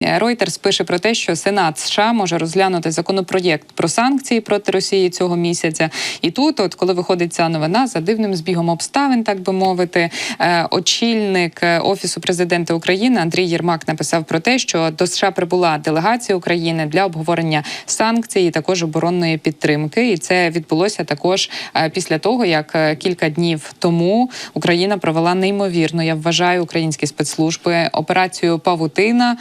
Reuters пише про те, що Сенат США може розглянути законопроєкт про санкції проти Росії цього місяця. І тут, от коли виходить ця новина, за дивним збігом обставин, так би мовити, е, очільник е, офісу президента України Андрій Єрмак написав про те, що до США прибула делегація України для обговорення санкцій і також оборонної підтримки. І це відбулося також е, після того, як кілька днів тому Україна провела неймовірно. Я вважаю українські спецслужби операцію Павутина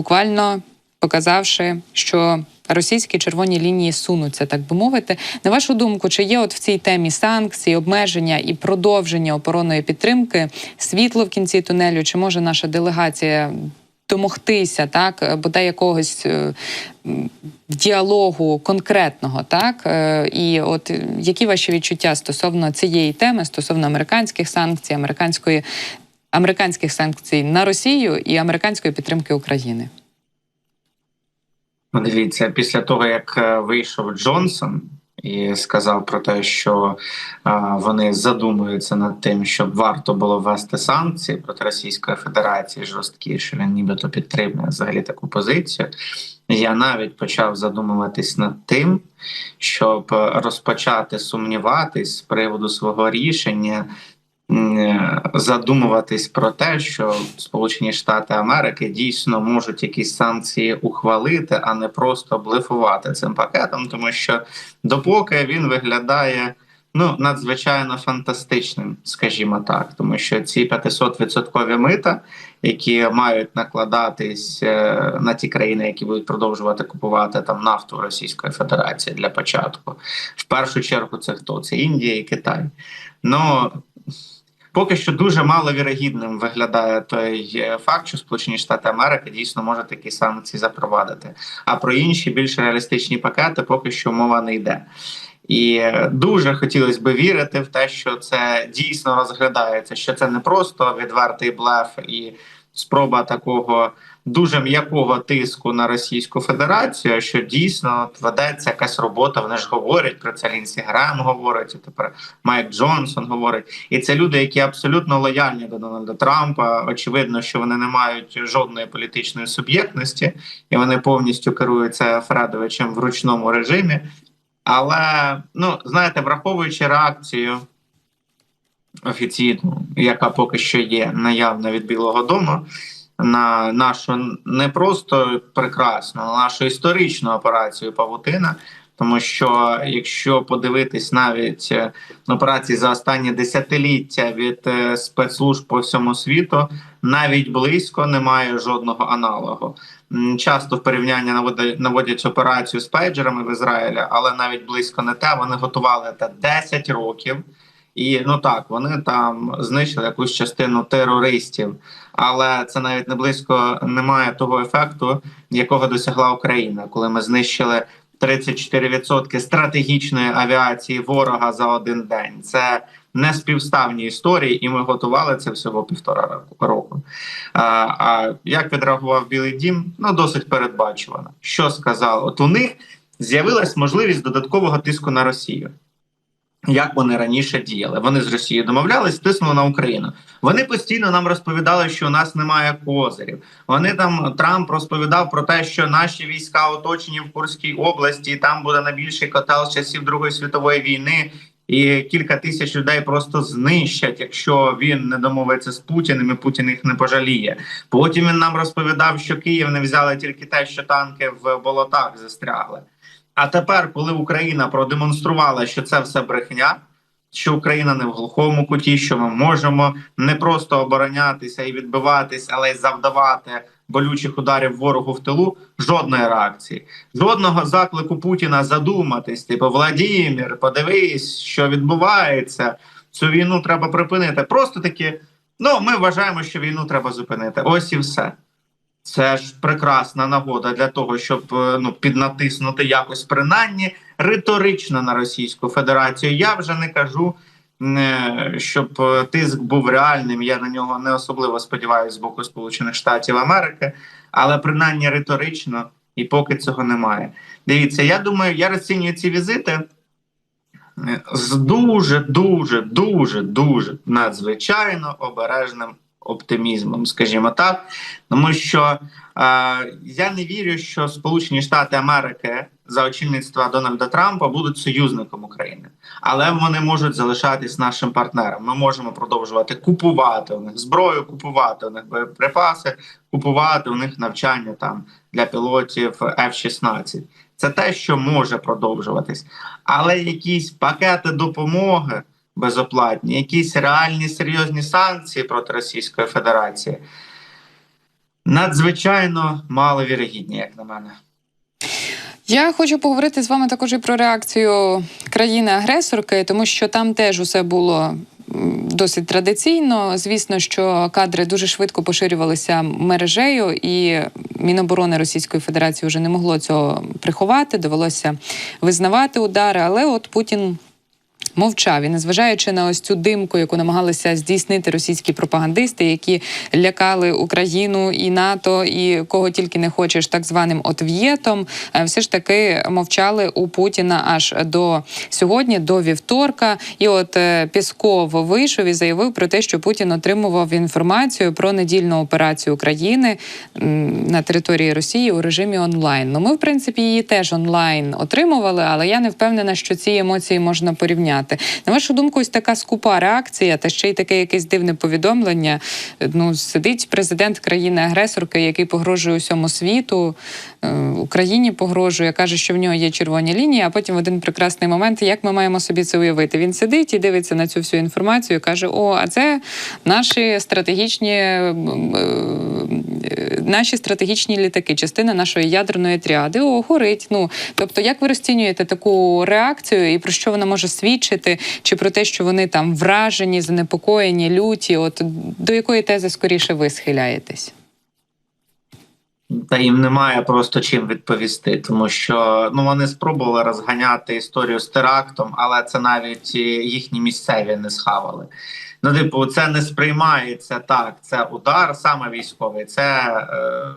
буквально показавши, що російські червоні лінії сунуться, так би мовити. На вашу думку, чи є от в цій темі санкції, обмеження і продовження оборонної підтримки світло в кінці тунелю? Чи може наша делегація домогтися так, бодай якогось е, діалогу конкретного, так Е, і от які ваші відчуття стосовно цієї теми, стосовно американських санкцій, американської американських санкцій на Росію і американської підтримки України? Ну, Дивіться, після того як е, вийшов Джонсон і сказав про те, що е, вони задумуються над тим, щоб варто було ввести санкції проти Російської Федерації жорсткі, що він нібито підтримує взагалі таку позицію. Я навіть почав задумуватись над тим, щоб розпочати сумніватись з приводу свого рішення задумуватись про те, що Сполучені Штати Америки дійсно можуть якісь санкції ухвалити, а не просто блефувати цим пакетом, тому що допоки він виглядає. Ну, надзвичайно фантастичним, скажімо так, тому що ці 500% мита, які мають накладатись е, на ті країни, які будуть продовжувати купувати там нафту Російської Федерації для початку, в першу чергу це хто? Це Індія і Китай. Ну Поки що дуже маловірогідним виглядає той е, факт, що Сполучені Штати Америки дійсно можуть такі санкції запровадити. А про інші більш реалістичні пакети поки що мова не йде. І е, дуже хотілося б вірити в те, що це дійсно розглядається, що це не просто відвертий блеф і спроба такого дуже м'якого тиску на Російську Федерацію, що дійсно ведеться якась робота. Вони ж говорять про це. Лінсі Грем говорить, і тепер Майк Джонсон говорить. І це люди, які абсолютно лояльні до Дональда Трампа. Очевидно, що вони не мають жодної політичної суб'єктності, і вони повністю керуються Фредовичем в ручному режимі. Але ну знаєте, враховуючи реакцію офіційну, яка поки що є наявна від Білого Дому, на нашу не просто прекрасну, а нашу історичну операцію Павутина. Тому що якщо подивитись навіть е, на операції за останні десятиліття від е, спецслужб по всьому світу, навіть близько немає жодного аналогу. Часто в порівняння наводять операцію з пейджерами в Ізраїлі, але навіть близько не те. Вони готували це 10 років. І ну так, вони там знищили якусь частину терористів, але це навіть не близько немає того ефекту, якого досягла Україна, коли ми знищили 34% стратегічної авіації ворога за один день. Це не співставні історії, і ми готували це всього півтора року-. А, а як відреагував Білий Дім? Ну досить передбачувано. Що сказав? От у них з'явилась можливість додаткового тиску на Росію. Як вони раніше діяли? Вони з Росією домовлялись, тиснули на Україну. Вони постійно нам розповідали, що у нас немає козирів. Вони там Трамп розповідав про те, що наші війська оточені в Курській області, і там буде найбільший котел з часів Другої світової війни, і кілька тисяч людей просто знищать, якщо він не домовиться з Путіним, і Путін їх не пожаліє. Потім він нам розповідав, що Київ не взяли тільки те, що танки в болотах застрягли. А тепер, коли Україна продемонструвала, що це все брехня, що Україна не в глухому куті, що ми можемо не просто оборонятися і відбиватись, але й завдавати болючих ударів ворогу в тилу, жодної реакції, жодного заклику Путіна задуматись. Типу, Владімір, подивись, що відбувається. Цю війну треба припинити. Просто таки, ну ми вважаємо, що війну треба зупинити. Ось і все. Це ж прекрасна нагода для того, щоб е, ну піднатиснути якось принаймні риторично на Російську Федерацію. Я вже не кажу, е, щоб е, тиск був реальним. Я на нього не особливо сподіваюся з боку Сполучених Штатів Америки, але принаймні риторично, і поки цього немає. Дивіться, я думаю, я розцінюю ці візити з дуже, дуже, дуже, дуже надзвичайно обережним оптимізмом, скажімо так, тому що е, я не вірю, що Сполучені Штати Америки за очільництва Дональда Трампа будуть союзником України, але вони можуть залишатись нашим партнером. Ми можемо продовжувати купувати у них зброю, купувати у них боєприпаси, купувати у них навчання там для пілотів F-16. Це те, що може продовжуватись, але якісь пакети допомоги безоплатні, якісь реальні серйозні санкції проти Російської Федерації надзвичайно маловірогідні, як на мене. Я хочу поговорити з вами також і про реакцію країни-агресорки, тому що там теж усе було досить традиційно. Звісно, що кадри дуже швидко поширювалися мережею, і Міноборони Російської Федерації вже не могло цього приховати. Довелося визнавати удари. Але от Путін. Мовчав і незважаючи на ось цю димку, яку намагалися здійснити російські пропагандисти, які лякали Україну і НАТО, і кого тільки не хочеш, так званим отв'єтом, е, все ж таки мовчали у Путіна аж до сьогодні, до вівторка. І от е, Пісков вийшов і заявив про те, що Путін отримував інформацію про недільну операцію України на території Росії у режимі онлайн. Ну, ми, в принципі, її теж онлайн отримували, але я не впевнена, що ці емоції можна порівняти. На вашу думку, ось така скупа реакція, та ще й таке якесь дивне повідомлення. Ну, сидить президент країни-агресорки, який погрожує усьому світу, е, Україні погрожує, каже, що в нього є червоні лінії. А потім в один прекрасний момент, як ми маємо собі це уявити? Він сидить і дивиться на цю всю інформацію, каже: О, а це наші стратегічні е, наші стратегічні літаки, частина нашої ядерної тріади. О, горить. Ну тобто, як ви розцінюєте таку реакцію, і про що вона може свідчити? Чи про те, що вони там вражені, занепокоєні, люті? От до якої тези скоріше ви схиляєтесь? Та їм немає просто чим відповісти, тому що ну вони спробували розганяти історію з терактом, але це навіть е, їхні місцеві не схавали. Ну, типу, це не сприймається так. Це удар саме військовий, це е,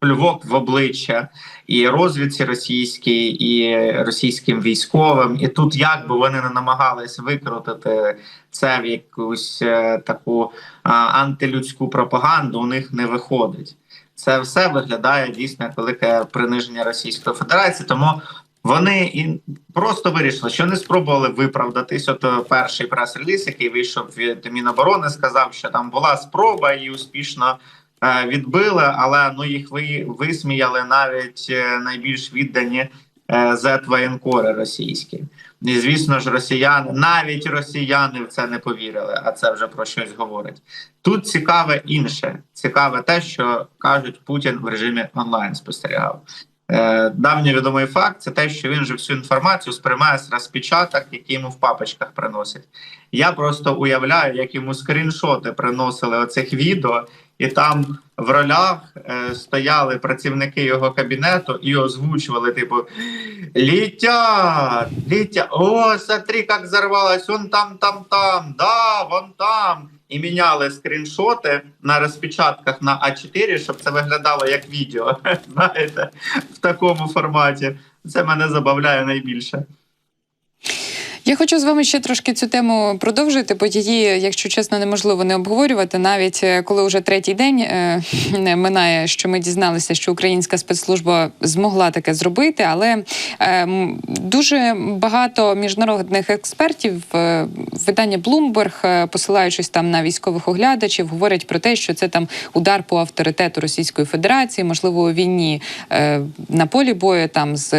плювок в обличчя і розвідці російській, і російським військовим. І тут, як би вони не намагались викрутити це в якусь е, таку а, антилюдську пропаганду, у них не виходить. Це все виглядає дійсно як велике приниження Російської Федерації. Тому вони і просто вирішили, що не спробували виправдатись. От е, перший прес-реліз, який вийшов від Міноборони, сказав, що там була спроба і успішно е, відбили, але ну їх ви висміяли навіть е, найбільш віддані е, зет-воєнкори російські. І звісно ж, росіяни, навіть росіяни в це не повірили, а це вже про щось говорить. Тут цікаве інше. Цікаве те, що кажуть, Путін в режимі онлайн спостерігав. Е, давньо відомий факт це те, що він же всю інформацію сприймає з розпечаток, які йому в папочках приносять. Я просто уявляю, як йому скріншоти приносили оцих відео, і там в ролях е, стояли працівники його кабінету і озвучували, типу, летят, летят, о, смотри, как взорвалось, он там, там, там, да, вон там. І міняли скріншоти на розпечатках на А4, щоб це виглядало як відео. Знаєте, в такому форматі. Це мене забавляє найбільше. Я хочу з вами ще трошки цю тему продовжити, бо її, якщо чесно, неможливо не обговорювати, навіть е, коли вже третій день е, минає, що ми дізналися, що українська спецслужба змогла таке зробити, але е, дуже багато міжнародних експертів, е, видання Bloomberg, е, посилаючись там на військових оглядачів, говорять про те, що це там удар по авторитету Російської Федерації, можливо, у війні е, на полі бою там з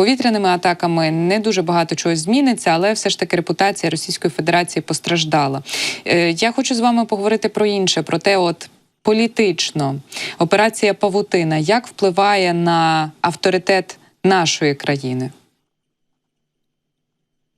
повітряними атаками. Не дуже багато чогось зміниться, але все ж таки репутація Російської Федерації постраждала. Е, Я хочу з вами поговорити про інше, про те, от. Політично операція Павутина як впливає на авторитет нашої країни?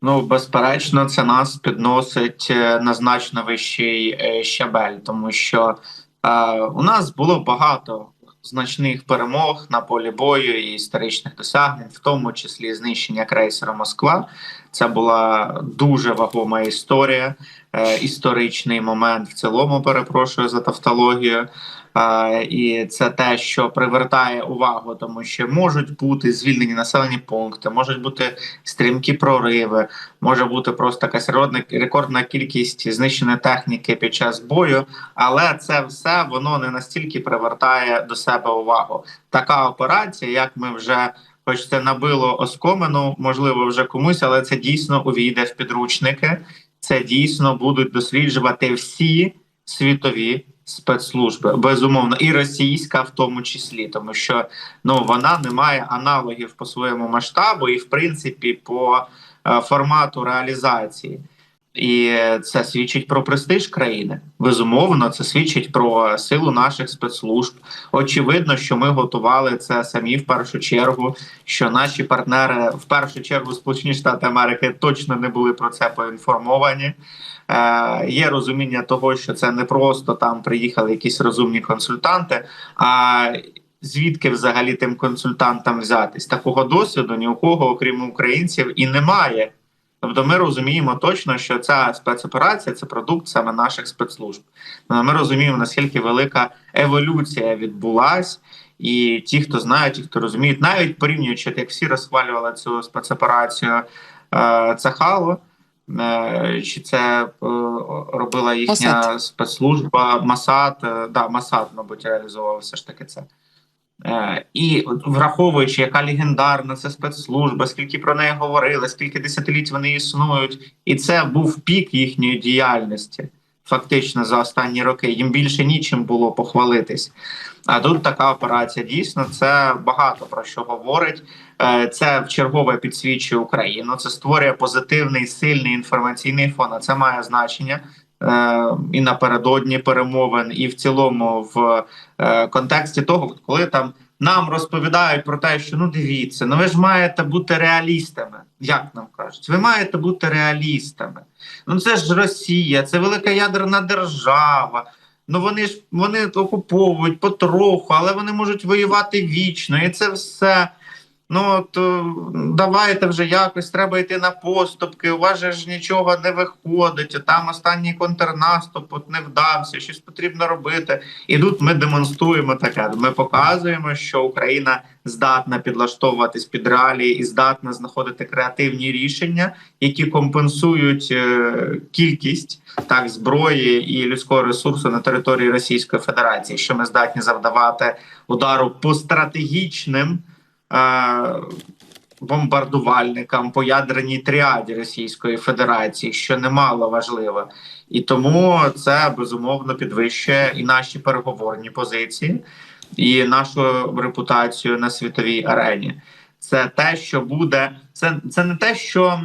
Ну, безперечно, це нас підносить е, на значно вищий е, щабель, тому що е, у нас було багато значних перемог на полі бою і історичних досягнень, в тому числі знищення крейсера Москва. Це була дуже вагома історія. е, історичний момент в цілому. Перепрошую за тавтологію. Е, і це те, що привертає увагу, тому що можуть бути звільнені населені пункти, можуть бути стрімкі прориви, може бути просто якась рекордна, кількість знищеної техніки під час бою. Але це все воно не настільки привертає до себе увагу. Така операція, як ми вже. Хоч це набило оскомину, можливо, вже комусь, але це дійсно увійде в підручники. Це дійсно будуть досліджувати всі світові спецслужби, безумовно, і російська в тому числі, тому що ну вона не має аналогів по своєму масштабу і, в принципі, по е, формату реалізації. І це свідчить про престиж країни. Безумовно, це свідчить про силу наших спецслужб. Очевидно, що ми готували це самі в першу чергу. Що наші партнери в першу чергу Сполучені Штати Америки точно не були про це поінформовані. Е, Є розуміння того, що це не просто там приїхали якісь розумні консультанти. а Звідки взагалі тим консультантам взятись? Такого досвіду ні у кого, окрім українців, і немає. Тобто ми розуміємо точно, що ця спецоперація це продукт саме наших спецслужб. Ну, Ми розуміємо, наскільки велика еволюція відбулась, і ті, хто знають, ті, хто розуміють, навіть порівнюючи, як всі розхвалювали цю спецоперацію е, Цахало, е, чи це е, робила їхня Масад. спецслужба Масад, е, да, Масад, мабуть, реалізовував все ж таки це. Е, І враховуючи, яка легендарна це спецслужба, скільки про неї говорили, скільки десятиліть вони існують, і це був пік їхньої діяльності, фактично за останні роки. Їм більше нічим було похвалитись. А тут така операція дійсно це багато про що говорить. Е, Це вчергове підсвічує Україну. Це створює позитивний сильний інформаційний фон. А це має значення. Е, І напередодні перемовин, і в цілому в е, контексті того, коли там нам розповідають про те, що ну дивіться, ну ви ж маєте бути реалістами. Як нам кажуть, ви маєте бути реалістами. Ну це ж Росія, це велика ядерна держава. Ну вони ж вони окуповують потроху, але вони можуть воювати вічно, і це все. Ну от е, давайте вже якось треба йти на поступки. У вас же ж нічого не виходить. Там останній контрнаступ от не вдався, щось потрібно робити. І тут ми демонструємо таке. Ми показуємо, що Україна здатна підлаштовуватись під реалії і здатна знаходити креативні рішення, які компенсують е, кількість так зброї і людського ресурсу на території Російської Федерації, що ми здатні завдавати удару по стратегічним. Е, Бомбардувальникам по ядерній тріаді Російської Федерації, що немало важливо, і тому це безумовно підвищує і наші переговорні позиції, і нашу репутацію на світовій арені. Це те, що буде, це, це не те, що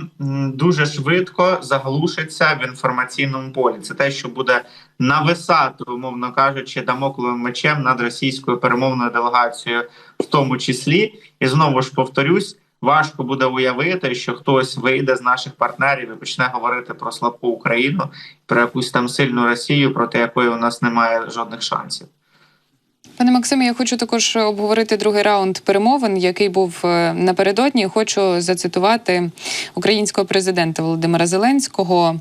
дуже швидко заглушиться в інформаційному полі. Це те, що буде нависати, умовно кажучи, дамокловим мечем над російською перемовною делегацією, в тому числі. І знову ж повторюсь, важко буде уявити, що хтось вийде з наших партнерів і почне говорити про слабку Україну, про якусь там сильну Росію, проти якої у нас немає жодних шансів. Пане Максиме, я хочу також обговорити другий раунд перемовин, який був е, напередодні. Хочу зацитувати українського президента Володимира Зеленського.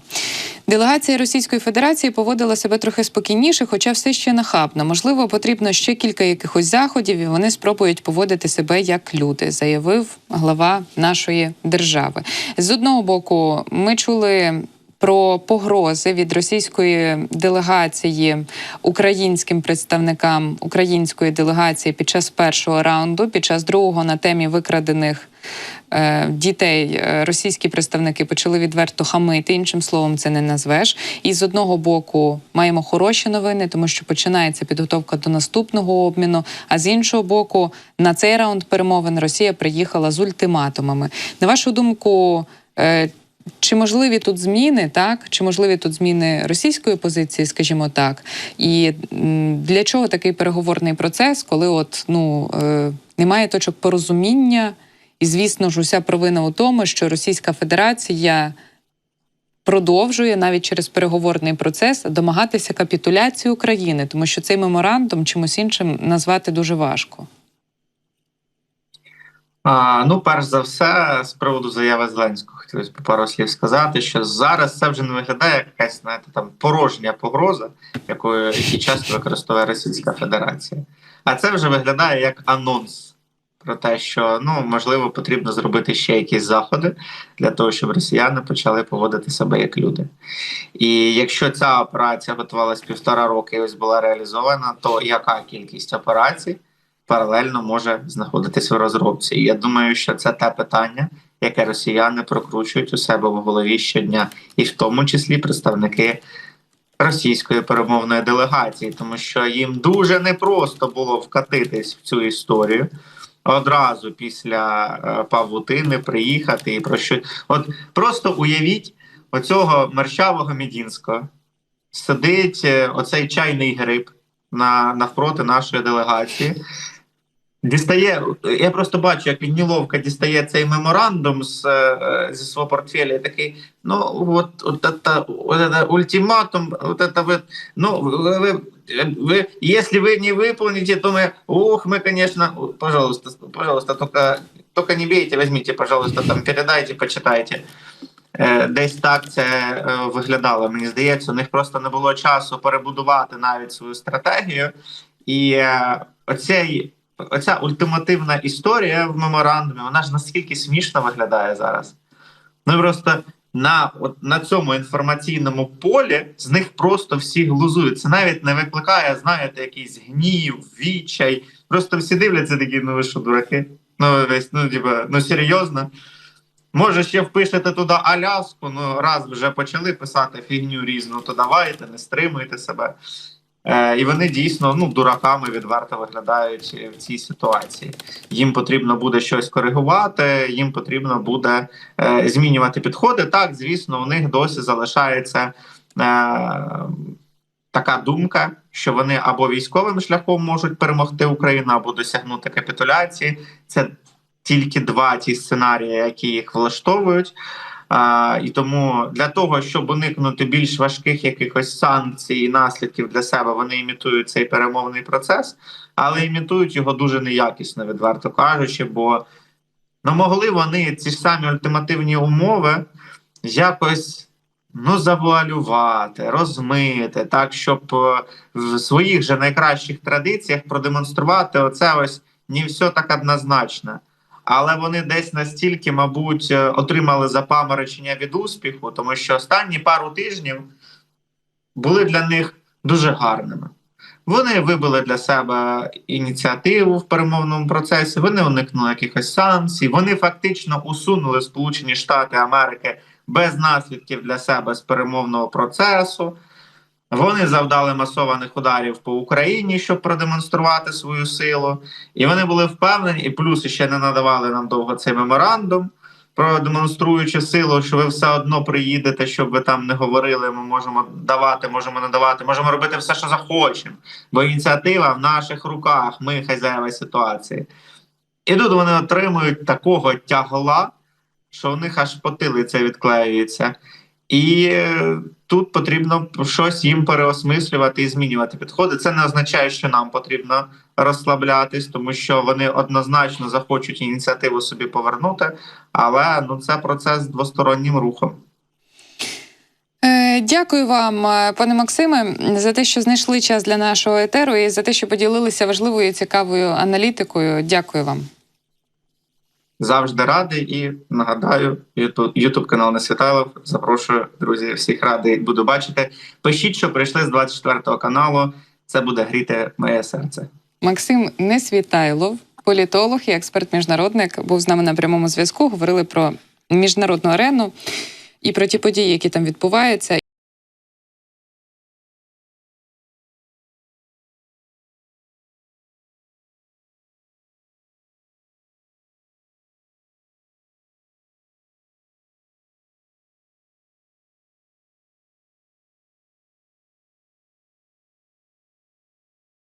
Делегація Російської Федерації поводила себе трохи спокійніше, хоча все ще нахабно. Можливо, потрібно ще кілька якихось заходів, і вони спробують поводити себе як люди, заявив глава нашої держави. З одного боку, ми чули про погрози від російської делегації українським представникам української делегації під час першого раунду, під час другого на темі викрадених. е, Дітей е, російські представники почали відверто хамити, іншим словом, це не назвеш. І з одного боку маємо хороші новини, тому що починається підготовка до наступного обміну. А з іншого боку, на цей раунд перемовин Росія приїхала з ультиматумами. На вашу думку, е, чи можливі тут зміни, так? Чи можливі тут зміни російської позиції, скажімо так? І для чого такий переговорний процес, коли от ну е, немає точок порозуміння, і звісно ж, уся провина у тому, що Російська Федерація продовжує навіть через переговорний процес домагатися капітуляції України, тому що цей меморандум чимось іншим назвати дуже важко. А, ну, перш за все, з приводу заяви Зеленського хотілося пару слів сказати, що зараз це вже не виглядає як якась знаєте, там порожня погроза, якою часто використовує Російська Федерація. А це вже виглядає як анонс про те, що ну можливо потрібно зробити ще якісь заходи для того, щоб росіяни почали поводити себе як люди. І якщо ця операція готувалась півтора роки і ось була реалізована, то яка кількість операцій паралельно може знаходитись в розробці? Я думаю, що це те питання, яке росіяни прокручують у себе в голові щодня, і в тому числі представники російської перемовної делегації, тому що їм дуже непросто було вкатитись в цю історію. Одразу після е, павутини приїхати і про що. От просто уявіть оцього мерщавого Мідінського. Сидить е, оцей чайний гриб на, навпроти нашої делегації. Дістає, я просто бачу, як він неловко дістає цей меморандум з, е, зі свого портфеля. і Такий, ну от, от, это, от это ультиматум, от это ви, ну, ви, ви, ви, если вы не выполните, то мы, ух, мы, конечно, пожалуйста, пожалуйста, только, только не бейте, возьмите, пожалуйста, там передайте, почитайте. Е, Десь так це е, виглядало. Мені здається, у них просто не було часу перебудувати навіть свою стратегію. І е, оцей, оця ультимативна історія в меморандумі, вона ж наскільки смішно виглядає зараз. Ну просто на, от, на цьому інформаційному полі з них просто всі глузують. Це навіть не викликає, знаєте, якийсь гнів, відчай. Просто всі дивляться такі, ну ви що, дураки? Ну, весь, ну, типа, ну серйозно. Може, ще впишете туди Аляску, ну раз вже почали писати фігню різну, то давайте, не стримуйте себе. Е, і вони дійсно ну, дураками відверто виглядають в цій ситуації. Їм потрібно буде щось коригувати, їм потрібно буде е, змінювати підходи. Так, звісно, у них досі залишається е, така думка, що вони або військовим шляхом можуть перемогти Україну, або досягнути капітуляції. Це тільки два ті сценарії, які їх влаштовують. А, і тому для того, щоб уникнути більш важких якихось санкцій і наслідків для себе, вони імітують цей перемовний процес, але імітують його дуже неякісно, відверто кажучи, бо ну, могли вони ці ж самі ультимативні умови якось ну, завуалювати, розмити, так, щоб е, в своїх же найкращих традиціях продемонструвати оце ось не все так однозначно але вони десь настільки, мабуть, е, отримали запаморочення від успіху, тому що останні пару тижнів були для них дуже гарними. Вони вибили для себе ініціативу в перемовному процесі, вони уникнули якихось санкцій, вони фактично усунули Сполучені Штати Америки без наслідків для себе з перемовного процесу. Вони завдали масованих ударів по Україні, щоб продемонструвати свою силу, і вони були впевнені, і плюс ще не надавали нам довго цей меморандум, продемонструючи силу, що ви все одно приїдете, щоб ви там не говорили. Ми можемо давати, можемо надавати, можемо робити все, що захочемо. Бо ініціатива в наших руках, ми хазяєва ситуації. І тут вони отримують такого тягла, що у них аж потилиця відклеюється. І е, тут потрібно щось їм переосмислювати і змінювати підходи. Це не означає, що нам потрібно розслаблятись, тому що вони однозначно захочуть ініціативу собі повернути, але ну це процес з двостороннім рухом. Е, Дякую вам, е, пане Максиме, за те, що знайшли час для нашого етеру і за те, що поділилися важливою і цікавою аналітикою. Дякую вам. Завжди радий і нагадаю, Ютуб канал Несвітайлов. Запрошую друзі, всіх радий буду бачити. Пишіть, що прийшли з 24 каналу. Це буде гріти моє серце. Максим Несвітайлов, політолог і експерт-міжнародник, був з нами на прямому зв'язку. Говорили про міжнародну арену і про ті події, які там відбуваються.